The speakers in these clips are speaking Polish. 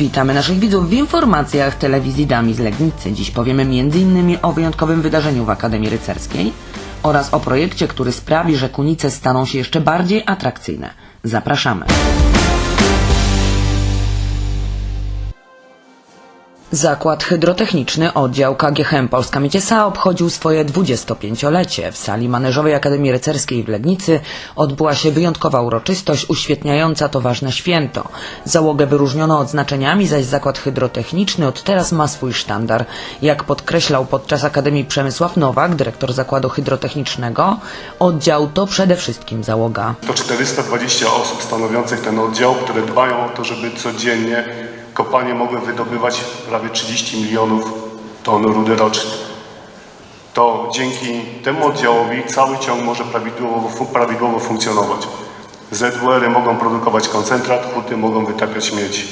Witamy naszych widzów w informacjach telewizji Dami z Legnicy. Dziś powiemy m.in. o wyjątkowym wydarzeniu w Akademii Rycerskiej oraz o projekcie, który sprawi, że Kunice staną się jeszcze bardziej atrakcyjne. Zapraszamy. Zakład Hydrotechniczny Oddział KGHM Polska Mieciesa obchodził swoje 25-lecie. W sali maneżowej Akademii Rycerskiej w Legnicy odbyła się wyjątkowa uroczystość uświetniająca to ważne święto. Załogę wyróżniono odznaczeniami, zaś Zakład Hydrotechniczny od teraz ma swój sztandar. Jak podkreślał podczas Akademii Przemysław Nowak, dyrektor Zakładu Hydrotechnicznego, oddział to przede wszystkim załoga. To 420 osób stanowiących ten oddział, które dbają o to, żeby codziennie kopalnie mogły wydobywać prawie 30 milionów ton rudy rocznie. To dzięki temu oddziałowi cały ciąg może prawidłowo, prawidłowo funkcjonować. ZWR-y mogą produkować koncentrat, huty mogą wytapiać miedź.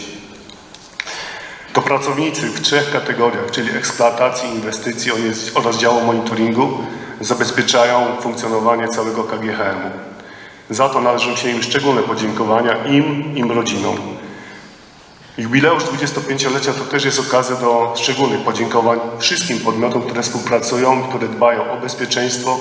To pracownicy w trzech kategoriach, czyli eksploatacji, inwestycji oraz działu monitoringu, zabezpieczają funkcjonowanie całego KGHM-u. Za to należą się im szczególne podziękowania im, im rodzinom. Jubileusz 25-lecia to też jest okazja do szczególnych podziękowań wszystkim podmiotom, które współpracują, które dbają o bezpieczeństwo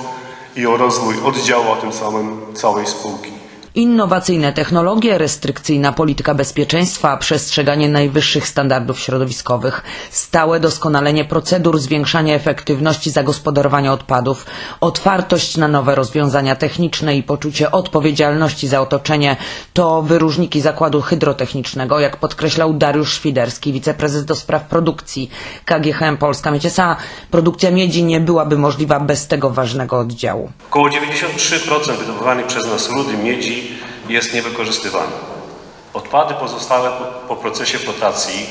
i o rozwój oddziału, a tym samym całej spółki. Innowacyjne technologie, restrykcyjna polityka bezpieczeństwa, przestrzeganie najwyższych standardów środowiskowych, stałe doskonalenie procedur, zwiększanie efektywności zagospodarowania odpadów, otwartość na nowe rozwiązania techniczne i poczucie odpowiedzialności za otoczenie to wyróżniki Zakładu Hydrotechnicznego, jak podkreślał Dariusz Świderski, wiceprezes do spraw produkcji KGHM Polska Mieciesa. Produkcja miedzi nie byłaby możliwa bez tego ważnego oddziału. Około 93% wydobywanej przez nas rudy miedzi jest niewykorzystywane. Odpady pozostałe po, po procesie flotacji,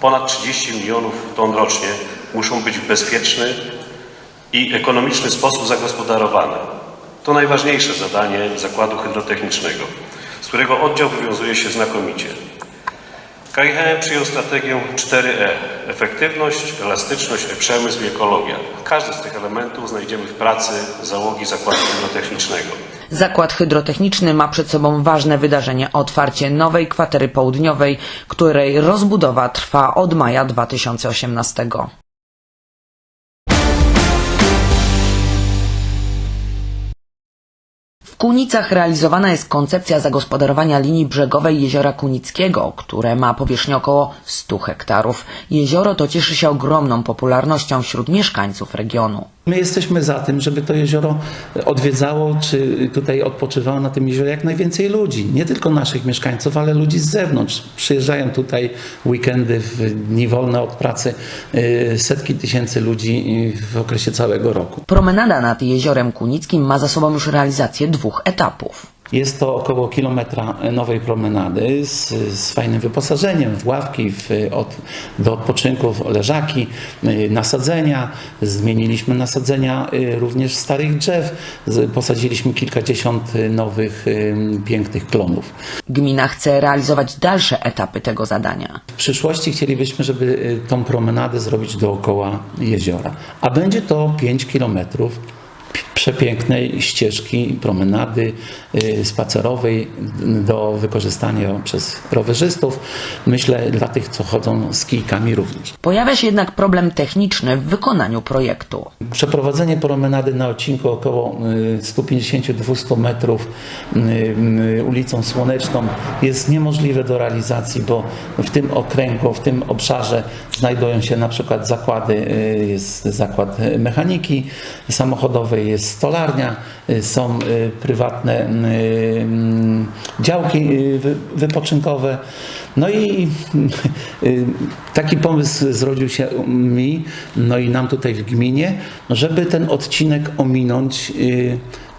ponad 30 milionów ton rocznie, muszą być w bezpieczny i ekonomiczny sposób zagospodarowane. To najważniejsze zadanie Zakładu Hydrotechnicznego, z którego oddział wywiązuje się znakomicie. KIHM przyjął strategię 4E. Efektywność, elastyczność, przemysł i ekologia. Każdy z tych elementów znajdziemy w pracy załogi Zakładu Hydrotechnicznego. Zakład Hydrotechniczny ma przed sobą ważne wydarzenie otwarcie nowej kwatery południowej, której rozbudowa trwa od maja 2018. Kunicach realizowana jest koncepcja zagospodarowania linii brzegowej Jeziora Kunickiego, które ma powierzchnię około 100 hektarów. Jezioro to cieszy się ogromną popularnością wśród mieszkańców regionu. My jesteśmy za tym, żeby to jezioro odwiedzało, czy tutaj odpoczywało na tym jeziorze jak najwięcej ludzi. Nie tylko naszych mieszkańców, ale ludzi z zewnątrz. Przyjeżdżają tutaj weekendy, w dni wolne od pracy y, setki tysięcy ludzi y, w okresie całego roku. Promenada nad Jeziorem Kunickim ma za sobą już realizację dwóch etapów. Jest to około kilometra nowej promenady z, z fajnym wyposażeniem, w ławki, w, od, do odpoczynku, w leżaki, y, nasadzenia. Zmieniliśmy nasadzenia y, również starych drzew. Posadziliśmy kilkadziesiąt nowych y, pięknych klonów. Gmina chce realizować dalsze etapy tego zadania. W przyszłości chcielibyśmy, żeby tą promenadę zrobić dookoła jeziora. A będzie to 5 kilometrów przepięknej ścieżki, promenady y, spacerowej y, do wykorzystania przez rowerzystów. Myślę dla tych, co chodzą z kijkami również. Pojawia się jednak problem techniczny w wykonaniu projektu. Przeprowadzenie promenady na odcinku około y, 150-200 metrów y, y, ulicą Słoneczną jest niemożliwe do realizacji, bo w tym okręgu, w tym obszarze znajdują się na przykład zakłady, y, jest zakład mechaniki samochodowej, jest stolarnia, y, są y, prywatne y, mm, działki wy- wypoczynkowe. No i y, taki pomysł zrodził się mi, no i nam tutaj w gminie, żeby ten odcinek ominąć y,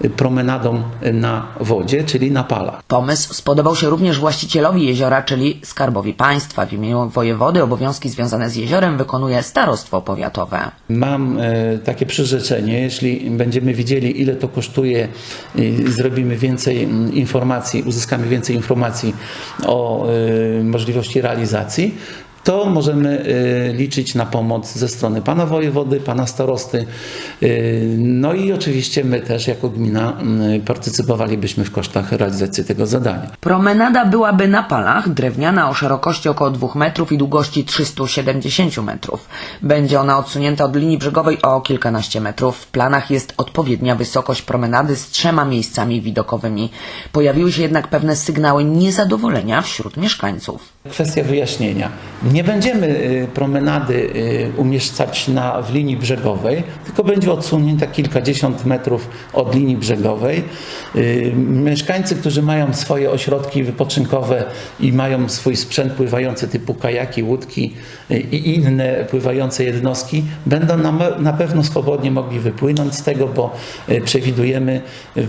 promenadą na wodzie, czyli na palach. Pomysł spodobał się również właścicielowi jeziora, czyli Skarbowi Państwa. W imieniu wojewody obowiązki związane z jeziorem wykonuje starostwo powiatowe. Mam e, takie przyrzeczenie, jeśli będziemy wiedzieli, ile to kosztuje, zrobimy więcej mm, informacji, uzyskamy więcej informacji o e, możliwości realizacji, to możemy y, liczyć na pomoc ze strony pana wojewody, pana starosty. y, No i oczywiście my też jako gmina y, partycypowalibyśmy w kosztach realizacji tego zadania. Promenada byłaby na palach, drewniana o szerokości około 2 metrów i długości 370 metrów. Będzie ona odsunięta od linii brzegowej o kilkanaście metrów. W planach jest odpowiednia wysokość promenady z trzema miejscami widokowymi. Pojawiły się jednak pewne sygnały niezadowolenia wśród mieszkańców. Kwestia wyjaśnienia. Nie będziemy y, promenady y, umieszczać na, w linii brzegowej, tylko będzie odsunięta kilkadziesiąt metrów od linii brzegowej. Y, Mieszkańcy, którzy mają swoje ośrodki wypoczynkowe i mają swój sprzęt pływający typu kajaki, łódki i inne pływające jednostki, będą na, na pewno swobodnie mogli wypłynąć z tego, bo przewidujemy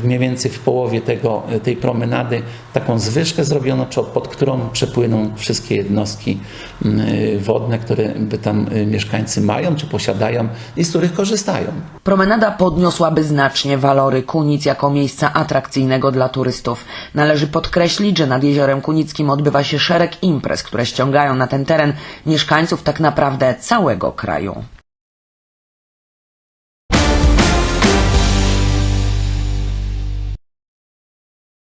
mniej więcej w połowie tego, tej promenady taką zwyżkę zrobioną, czy- pod którą przepłyną wszystkie jednostki y, wodne, które by tam y, mieszkańcy mają, czy posiadają i z których korzystają. Promenada podniosłaby znacznie walory Kunic jako miejsca atrakcyjnego dla turystów. Należy podkreślić, że nad Jeziorem Kunickim odbywa się szereg imprez, które ściągają na ten teren mieszkańców tak naprawdę całego kraju.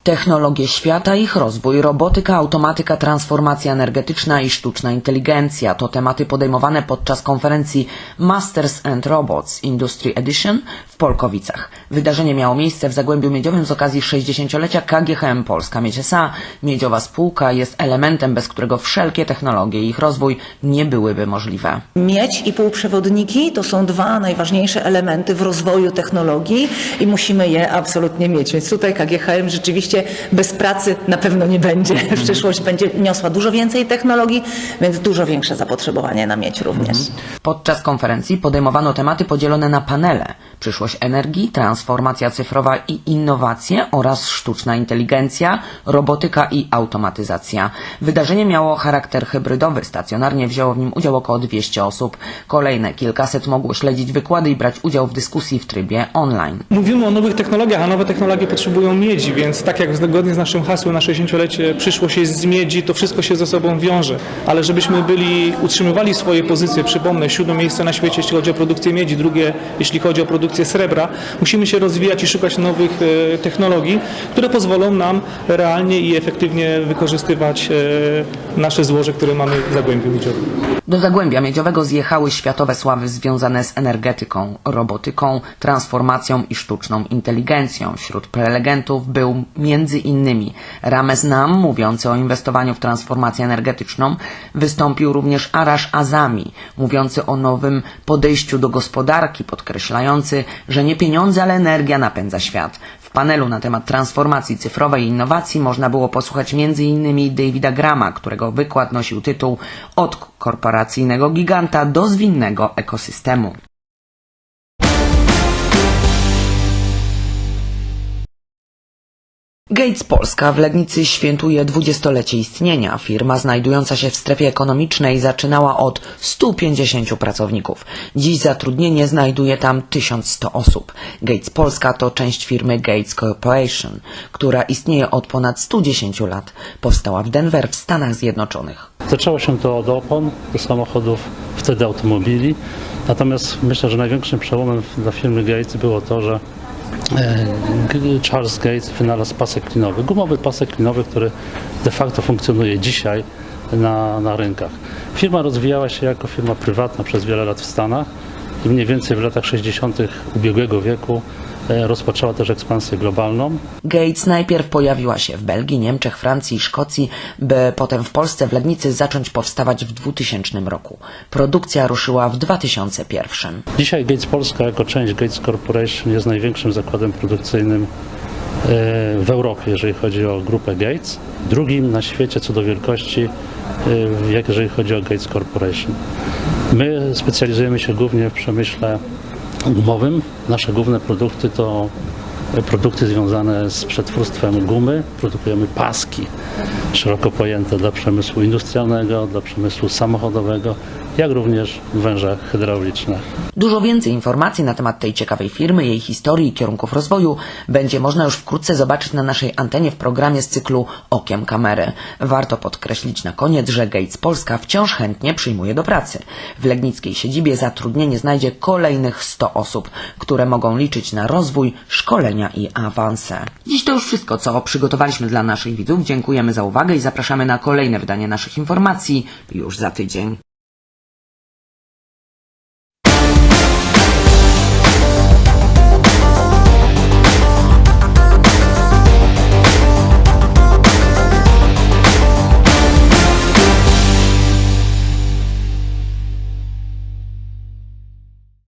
Technologie świata, ich rozwój, robotyka, automatyka, transformacja energetyczna i sztuczna inteligencja to tematy podejmowane podczas konferencji Masters and Robots Industry Edition w Polkowicach. Wydarzenie miało miejsce w Zagłębiu Miedziowym z okazji 60-lecia KGHM Polska Miedź S.A. Miedziowa spółka jest elementem, bez którego wszelkie technologie i ich rozwój nie byłyby możliwe. Miedź i półprzewodniki to są dwa najważniejsze elementy w rozwoju technologii i musimy je absolutnie mieć. Więc tutaj KGHM rzeczywiście bez pracy na pewno nie będzie. W przyszłość będzie niosła dużo więcej technologii, więc dużo większe zapotrzebowanie na miedź również. Podczas konferencji podejmowano tematy podzielone na panele: przyszłość energii, transformacja cyfrowa i innowacje oraz sztuczna inteligencja, robotyka i automatyzacja. Wydarzenie miało charakter hybrydowy. Stacjonarnie wzięło w nim udział około 200 osób. Kolejne kilkaset mogło śledzić wykłady i brać udział w dyskusji w trybie online. Mówimy o nowych technologiach, a nowe technologie potrzebują miedzi, więc tak jak zgodnie z naszym hasłem na 60-lecie przyszłość jest z miedzi, to wszystko się ze sobą wiąże. Ale żebyśmy byli, utrzymywali swoje pozycje, przypomnę, siódme miejsce na świecie, jeśli chodzi o produkcję miedzi, drugie, jeśli chodzi o produkcję srebra, musimy się rozwijać i szukać nowych e, technologii, które pozwolą nam realnie i efektywnie wykorzystywać e, nasze złoże, które mamy w Zagłębiu Miedziowym. Do Zagłębia Miedziowego zjechały światowe sławy związane z energetyką, robotyką, transformacją i sztuczną inteligencją. Wśród prelegentów był między innymi Rames Nam, mówiący o inwestowaniu w transformację energetyczną. Wystąpił również Arash Azami, mówiący o nowym podejściu do gospodarki, podkreślający, że nie pieniądze, ale energia napędza świat. W panelu na temat transformacji cyfrowej i innowacji można było posłuchać m.in. Davida Grama, którego wykład nosił tytuł Od korporacyjnego giganta do zwinnego ekosystemu. Gates Polska w Legnicy świętuje dwudziestolecie istnienia. Firma znajdująca się w strefie ekonomicznej zaczynała od 150 pracowników. Dziś zatrudnienie znajduje tam 1100 osób. Gates Polska to część firmy Gates Corporation, która istnieje od ponad 110 lat. Powstała w Denver w Stanach Zjednoczonych. Zaczęło się to od opon do samochodów, wtedy automobili. Natomiast myślę, że największym przełomem dla firmy Gates było to, że Charles Gates wynalazł pasek klinowy, gumowy pasek klinowy, który de facto funkcjonuje dzisiaj na, na rynkach. Firma rozwijała się jako firma prywatna przez wiele lat w Stanach i mniej więcej w latach 60. ubiegłego wieku e, rozpoczęła też ekspansję globalną. Gates najpierw pojawiła się w Belgii, Niemczech, Francji i Szkocji, by potem w Polsce w Legnicy zacząć powstawać w 2000 roku. Produkcja ruszyła w 2001. Dzisiaj Gates Polska jako część Gates Corporation jest największym zakładem produkcyjnym e, w Europie, jeżeli chodzi o grupę Gates. Drugim na świecie co do wielkości, e, jak jeżeli chodzi o Gates Corporation. My specjalizujemy się głównie w przemyśle gumowym. Nasze główne produkty to e, produkty związane z przetwórstwem gumy. Produkujemy paski szeroko pojęte dla przemysłu industrialnego, dla przemysłu samochodowego jak również w wężach hydraulicznych. Dużo więcej informacji na temat tej ciekawej firmy, jej historii i kierunków rozwoju będzie można już wkrótce zobaczyć na naszej antenie w programie z cyklu Okiem Kamery. Warto podkreślić na koniec, że Gates Polska wciąż chętnie przyjmuje do pracy. W legnickiej siedzibie zatrudnienie znajdzie kolejnych 100 osób, które mogą liczyć na rozwój, szkolenia i awanse. Dziś to już wszystko, co przygotowaliśmy dla naszych widzów. Dziękujemy za uwagę i zapraszamy na kolejne wydanie naszych informacji już za tydzień.